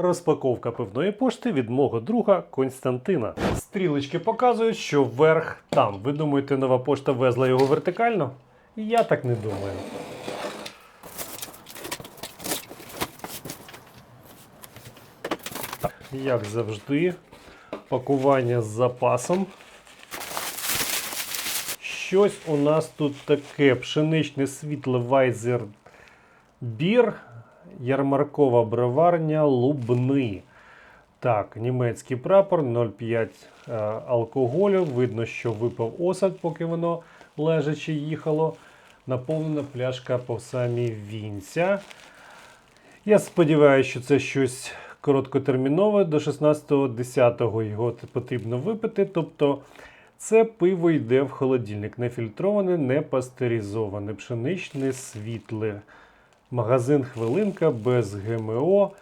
Розпаковка пивної пошти від мого друга Константина. Стрілочки показують, що верх там. Ви думаєте, нова пошта везла його вертикально? Я так не думаю. Як завжди, пакування з запасом. Щось у нас тут таке пшеничне світле Вайзер Бір, ярмаркова броварня Лубни. Так, німецький прапор 0,5 е, алкоголю. Видно, що випав осад, поки воно лежачи їхало. Наповнена пляшка по самій вінця. Я сподіваюся, що це щось короткотермінове. До 16.10 його потрібно випити. Тобто це пиво йде в холодильник. Не фільтроване, не пастеризоване, пшеничне, світле. Магазин хвилинка без ГМО.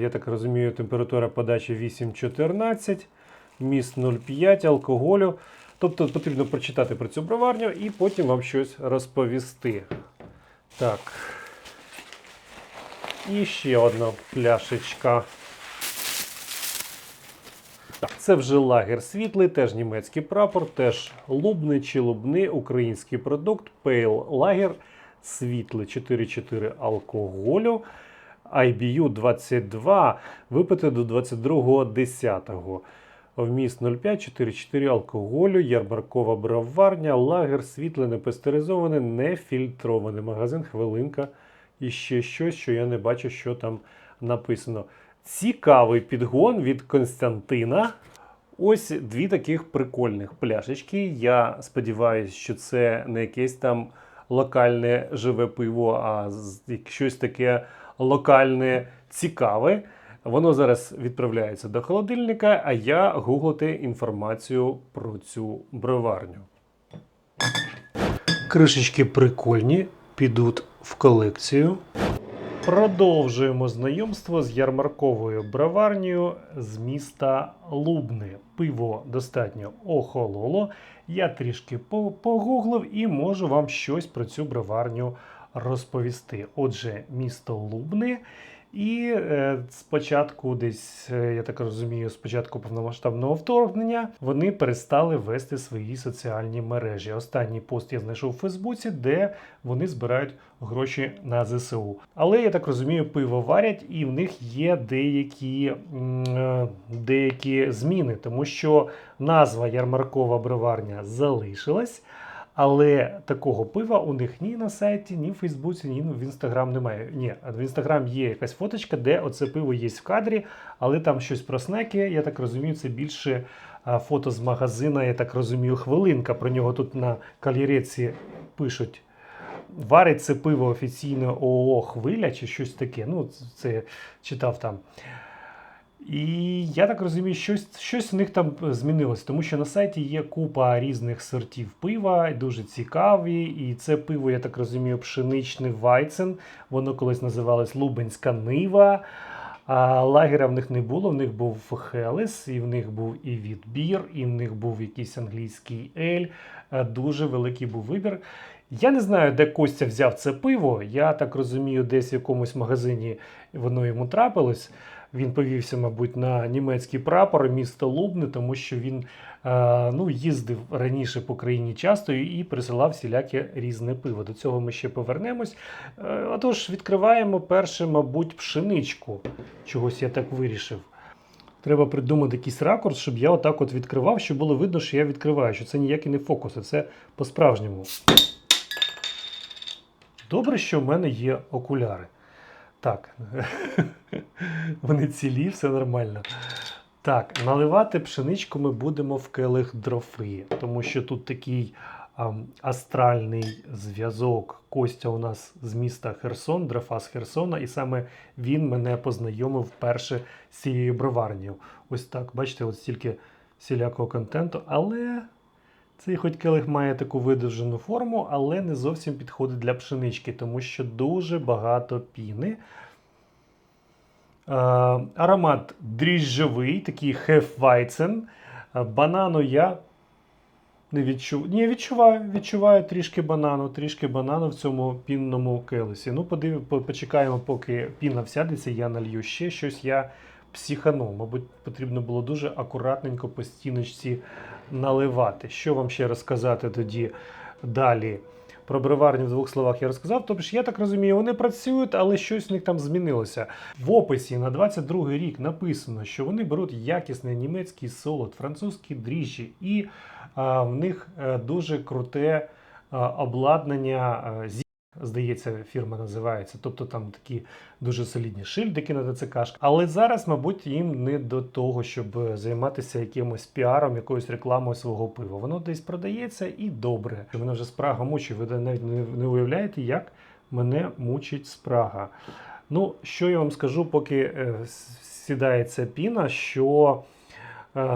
Я так розумію, температура подачі 8-14, міст 0,5 алкоголю. Тобто потрібно прочитати про цю броварню і потім вам щось розповісти. Так. І ще одна пляшечка. Так, це вже лагер світлий, теж німецький прапор, теж лубний чи лубний український продукт, Pale лагер, світлий 4,4 алкоголю, IBU 22, випити до 22.10. Вміст 0,5, 4,4 алкоголю, ярмаркова броварня, лагер, світле, не пастеризоване, не фільтроване. Магазин хвилинка і ще щось, що я не бачу, що там написано. Цікавий підгон від Константина. Ось дві таких прикольних пляшечки. Я сподіваюся, що це не якесь там локальне живе пиво, а щось таке локальне цікаве. Воно зараз відправляється до холодильника, а я гуглити інформацію про цю броварню. Кришечки прикольні, підуть в колекцію. Продовжуємо знайомство з ярмарковою броварнею з міста Лубни. Пиво достатньо охололо. Я трішки по- погуглив і можу вам щось про цю броварню розповісти. Отже, місто Лубни. І е, спочатку, десь, е, я так розумію, спочатку повномасштабного вторгнення вони перестали вести свої соціальні мережі. Останній пост я знайшов у Фейсбуці, де вони збирають гроші на ЗСУ. Але я так розумію, пиво варять, і в них є деякі, е, деякі зміни, тому що назва ярмаркова броварня залишилась. Але такого пива у них ні на сайті, ні в Фейсбуці, ні в Інстаграм немає. Ні, в Інстаграм є якась фоточка, де оце пиво є в кадрі, але там щось про снеки. Я так розумію, це більше фото з магазина, я так розумію, хвилинка. Про нього тут на каліреці пишуть. Варить це пиво офіційно ООО Хвиля чи щось таке. Ну, це читав там. І я так розумію, щось, щось в них там змінилось, тому що на сайті є купа різних сортів пива, дуже цікаві. І це пиво, я так розумію, пшеничний вайцен. Воно колись називалось Лубенська Нива. А лагеря в них не було. В них був Хелес, і в них був і відбір, і в них був якийсь англійський ель. Е, Дуже великий був вибір. Я не знаю, де Костя взяв це пиво. Я так розумію, десь в якомусь магазині воно йому трапилось. Він повівся, мабуть, на німецький прапор міста Лубни, тому що він е, ну, їздив раніше по країні часто і присилав всіляке різне пиво. До цього ми ще повернемось. Е, отож, відкриваємо перше, мабуть, пшеничку. Чогось я так вирішив. Треба придумати якийсь ракурс, щоб я отак от відкривав, щоб було видно, що я відкриваю, що це ніякі не фокуси, це по-справжньому. Добре, що в мене є окуляри. Так, вони цілі, все нормально. Так, наливати пшеничку ми будемо в келих дрофи, тому що тут такий ам, астральний зв'язок. Костя у нас з міста Херсон, дрофа з Херсона, і саме він мене познайомив вперше з цією броварнею. Ось так, бачите, от стільки всілякого контенту, але цей хоч келих має таку видовжену форму, але не зовсім підходить для пшенички, тому що дуже багато піни. Е, аромат дріжджовий, такий хефвайцен. Банану я Не відчу... Ні, відчуваю, відчуваю трішки банану, трішки банану в цьому пінному келесі. Ну, подив... почекаємо, поки піна всядеться, я налью ще щось. Я психанув. Мабуть, потрібно було дуже акуратненько по стіночці наливати. Що вам ще розказати тоді далі? Про броварню в двох словах я розказав. Тобто, я так розумію, вони працюють, але щось в них там змінилося. В описі на 22 рік написано, що вони беруть якісний німецький солод, французькі дріжджі, і а, в них е, дуже круте а, обладнання. Здається, фірма називається, тобто там такі дуже солідні шильдики на ТЦКшках. Але зараз, мабуть, їм не до того, щоб займатися якимось піаром, якоюсь рекламою свого пива. Воно десь продається і добре. Мене вже спрага мучить. Ви навіть не, уявляєте, як мене мучить спрага. Ну, що я вам скажу, поки е, сідається піна, що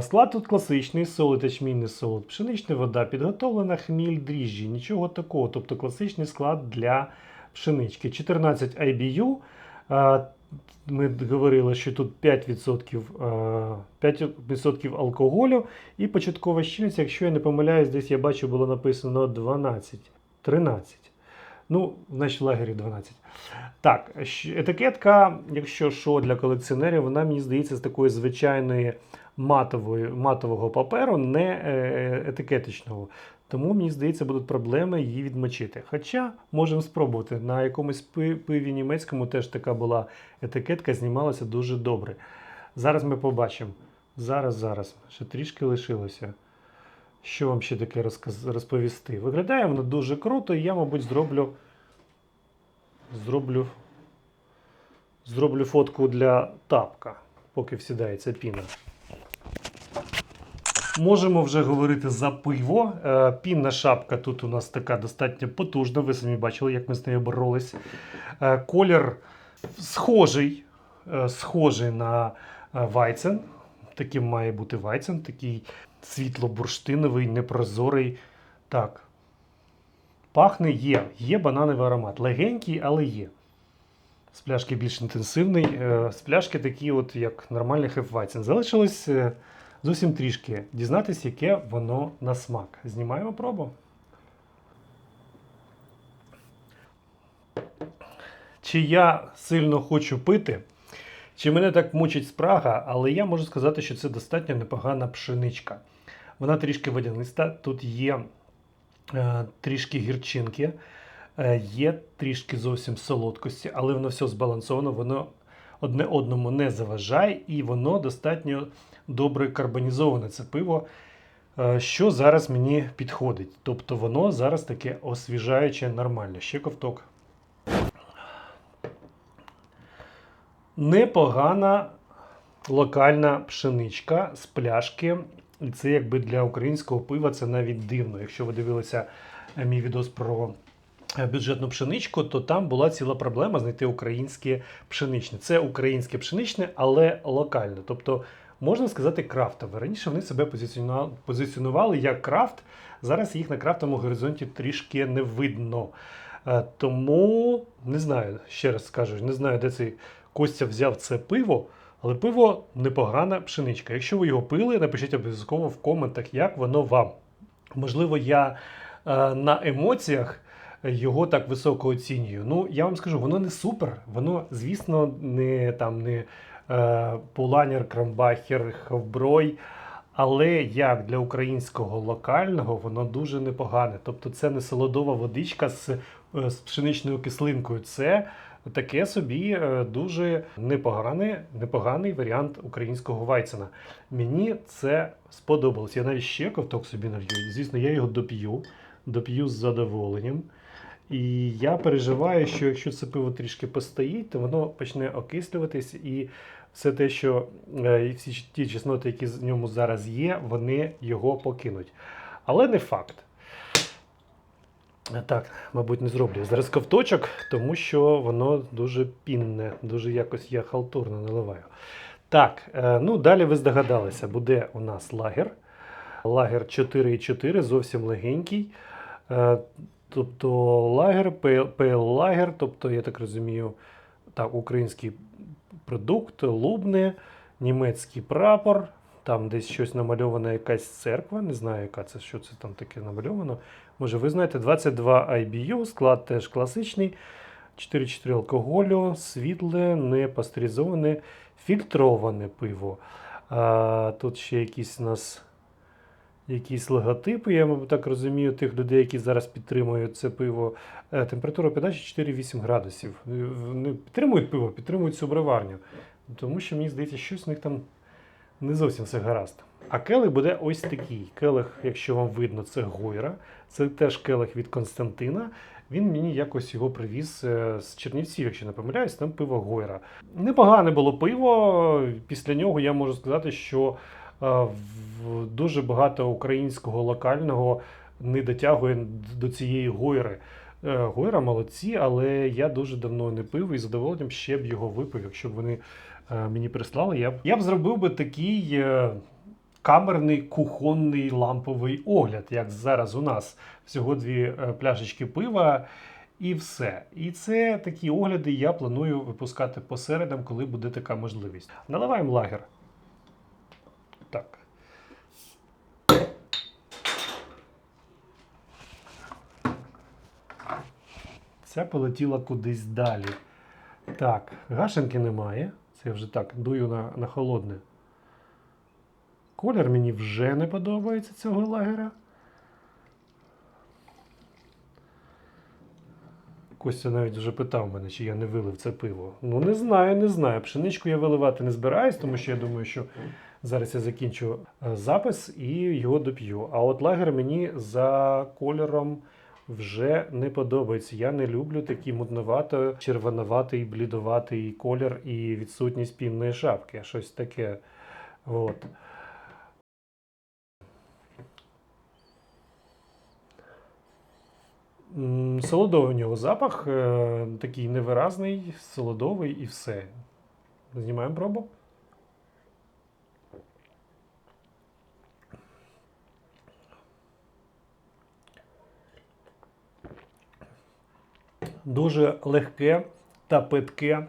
склад тут класичний, солод, ячмінний солод, пшенична вода, підготовлена хміль, дріжджі, нічого такого. Тобто класичний склад для пшенички. 14 IBU. Е, Ми говорили, що тут 5%, е, 5% алкоголю і початкова щільність, якщо я не помиляюсь, десь я бачу, було написано 12, 13. Ну, в лагері 12. Так, етикетка, якщо що для колекціонерів, вона мені здається з такої звичайної матової, матового паперу, не е, етикетичного. Тому мені здається, будуть проблеми її відмочити. Хоча можемо спробувати. На якомусь пиві німецькому теж така була етикетка, знімалася дуже добре. Зараз ми побачимо. Зараз, зараз. Ще трішки лишилося. Що вам ще таке розповісти? Виглядає воно дуже круто, і я, мабуть, зроблю. Зроблю. Зроблю фотку для тапка, поки всідається піна. Можемо вже говорити за пиво. Е, Пінна шапка тут у нас така достатньо потужна. Ви самі бачили, як ми з нею боролись. Е, Колір схожий, е, схожий на Вайцен. Таким має бути Вайцен, такий світло-бурштиновий, непрозорий. Так. Пахне є. Є банановий аромат. Легенький, але є. З пляшки більш інтенсивний. З пляшки такі, от як нормальний хефвайцен. Залишилось зовсім трішки дізнатися, яке воно на смак. Знімаємо пробу. Чи я сильно хочу пити, чи мене так мучить спрага, але я можу сказати, що це достатньо непогана пшеничка. Вона трішки водяниста, тут є е, трішки гірчинки, е, є трішки зовсім солодкості, але воно все збалансовано, воно одне одному не заважає, і воно достатньо добре карбонізоване це пиво, е, що зараз мені підходить. Тобто воно зараз таке освіжаюче, нормальне. Ще ковток. Непогана локальна пшеничка з пляшки. І це якби для українського пива це навіть дивно. Якщо ви дивилися е, мій відос про бюджетну пшеничку, то там була ціла проблема знайти українське пшеничне. Це українське пшеничне, але локальне. Тобто, можна сказати, крафтове. Раніше вони себе позиціонували, позиціонували як крафт. Зараз їх на крафтовому горизонті трішки не видно. Е, Тому не знаю, ще раз скажу, не знаю, де цей Костя взяв це пиво. Але пиво непогана пшеничка. Якщо ви його пили, напишіть обов'язково в коментах, як воно вам. Можливо, я е, на емоціях його так високо оцінюю. Ну, я вам скажу, воно не супер. Воно, звісно, не там не е, Пуланер, Крамбахер, Ховброй. Але як для українського локального, воно дуже непогане. Тобто це не солодова водичка з, е, з пшеничною кислинкою. Це таке собі е, дуже непоганий, непоганий варіант українського вайцена. Мені це сподобалось. Я навіть ще ковток собі налью. Звісно, я його доп'ю, доп'ю з задоволенням. І я переживаю, що якщо це пиво трішки постоїть, то воно почне окислюватись, і все те, що е, і всі ті чесноти, які в ньому зараз є, вони його покинуть. Але не факт. Так, мабуть, не зроблю зараз ковточок, тому що воно дуже пінне, дуже якось я халтурно наливаю. Так, е, ну далі ви здогадалися, буде у нас лагер. Лагер 4,4, зовсім легенький. Тобто лагер, ПЛ лагер, тобто, я так розумію, так, український продукт, лубне, німецький прапор, Там десь щось намальована якась церква, не знаю, яка це, що це там таке намальовано. Може, ви знаєте, 22 IBU, склад теж класичний. 4,4 алкоголю, світле, не пастеризоване, фільтроване пиво. А, тут ще якісь у нас якісь логотипи, я мабуть, так розумію, тих людей, які зараз підтримують це пиво. Е, Температура подачі 4-8 градусів. Е, Вони підтримують пиво, підтримують цю бреварню. Тому що мені здається, щось у них там не зовсім все гаразд. А келих буде ось такий. Келих, якщо вам видно, це Гойра. Це теж келих від Константина. Він мені якось його привіз е, з Чернівців, якщо не помиляюсь, там пиво Гойра. Непогане було пиво. Після нього я можу сказати, що в- дуже багато українського локального не дотягує до цієї Гойри. Е, Гойра молодці, але я дуже давно не пив і задоволенням ще б його випив, якщо б вони е, мені прислали. Я б, я б зробив би такий е, камерний кухонний ламповий огляд, як зараз у нас. Всього дві пляшечки пива і все. І це такі огляди я планую випускати по середам, коли буде така можливість. Наливаємо лагер. Так. Ця полетіла кудись далі. Так, гашенки немає. Це я вже так дую на, на холодне. Колір мені вже не подобається цього лагера. Костя навіть вже питав мене, чи я не вилив це пиво. Ну, не знаю, не знаю. Пшеничку я виливати не збираюсь, тому що я думаю, що зараз я закінчу е, запис і його доп'ю. А от лагер мені за кольором вже не подобається. Я не люблю такий мутновато, червонуватий, блідуватий колір і відсутність пінної шапки. Щось таке. От. Солодовий у нього запах, е, такий невиразний, солодовий і все. Знімаємо пробу. Дуже легке та питке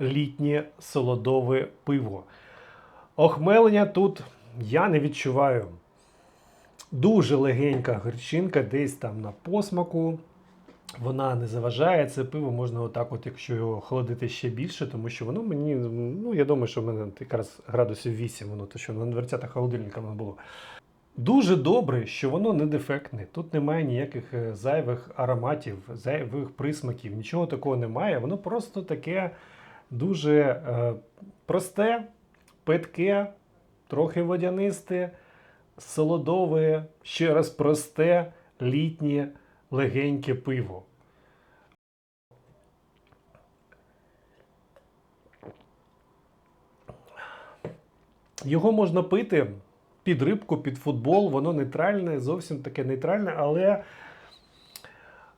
літнє солодове пиво. Охмелення тут я не відчуваю. Дуже легенька гірчинка, десь там на посмаку. Вона не заважає. Це пиво можна отак, от, якщо його холодити ще більше, тому що воно мені, ну я думаю, що в мене якраз градусів 8, воно то що на дверцятах холодильника воно було. Дуже добре, що воно не дефектне. Тут немає ніяких е, зайвих ароматів, зайвих присмаків, нічого такого немає. Воно просто таке дуже е, просте, питке, трохи водянисте, солодове, ще раз просте, літнє, легеньке пиво. Його можна пити під рибку, під футбол, воно нейтральне, зовсім таке нейтральне, але,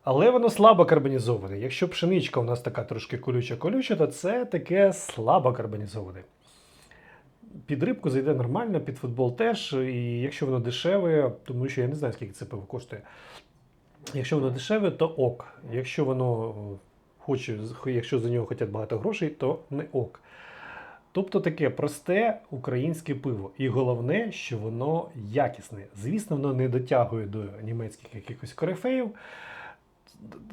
але воно слабо карбонізоване. Якщо пшеничка у нас така трошки колюча-колюча, то це таке слабо карбонізоване. Під рибку зайде нормально, під футбол теж. І якщо воно дешеве, тому що я не знаю, скільки це пиво коштує. Якщо воно дешеве, то ок. Якщо воно е, хоче, якщо за нього хочуть багато грошей, то не ок. Тобто таке просте українське пиво. І головне, що воно якісне. Звісно, воно не дотягує до німецьких якихось корифеїв.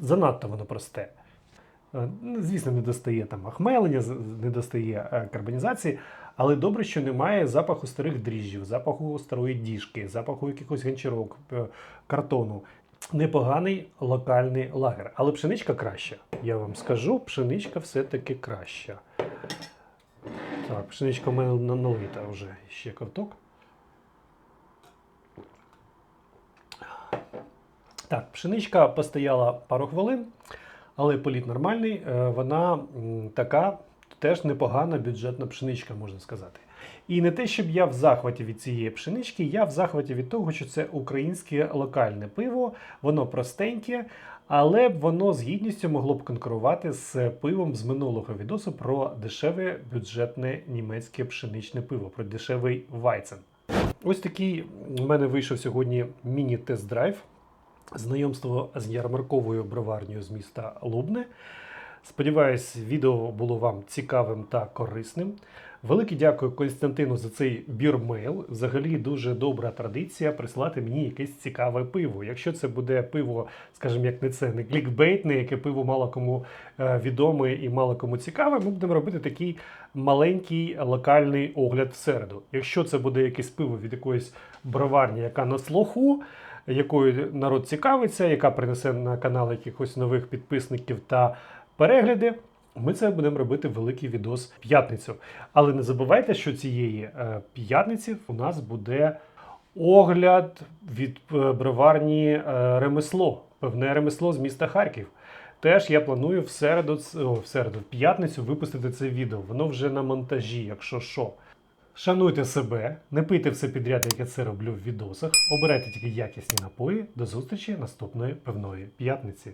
Занадто воно просте. Е, ну, Звісно, не достає там охмелення, не достає е, карбонізації, але добре, що немає запаху старих дріжджів, запаху старої діжки, запаху якихось гончарок, е, картону. Непоганий локальний лагер. Але пшеничка краща. Я вам скажу, пшеничка все-таки краща. Так, пшеничка в мене на- налита вже ще ковток. Так, пшеничка постояла пару хвилин, але політ нормальний. Е, Вона така теж непогана бюджетна пшеничка, можна сказати. І не те, щоб я в захваті від цієї пшенички, я в захваті від того, що це українське локальне пиво, воно простеньке, але воно з гідністю могло б конкурувати з пивом з минулого відосу про дешеве бюджетне німецьке пшеничне пиво, про дешевий Вайцен. Ось такий у мене вийшов сьогодні міні-тест-драйв. Знайомство з ярмарковою броварнею з міста Лубне. Сподіваюсь, відео було вам цікавим та корисним. Велике дякую Константину за цей бірмейл. Взагалі дуже добра традиція прислати мені якесь цікаве пиво. Якщо це буде пиво, скажімо, як не це, не клікбейтне, яке пиво мало кому е, відоме і мало кому цікаве, ми будемо робити такий маленький локальний огляд в середу. Якщо це буде якесь пиво від якоїсь броварні, яка на слуху, якою народ цікавиться, яка принесе на канал якихось нових підписників та перегляди. Ми це будемо робити великий відос п'ятницю. Але не забувайте, що цієї е, п'ятниці у нас буде огляд від е, броварні е, ремесло, певне ремесло з міста Харків. Теж я планую в середу, о, в середу, в п'ятницю випустити це відео. Воно вже на монтажі, якщо що. Шануйте себе, не пийте все підряд, як я це роблю в відосах. Обирайте тільки якісні напої. До зустрічі наступної певної п'ятниці.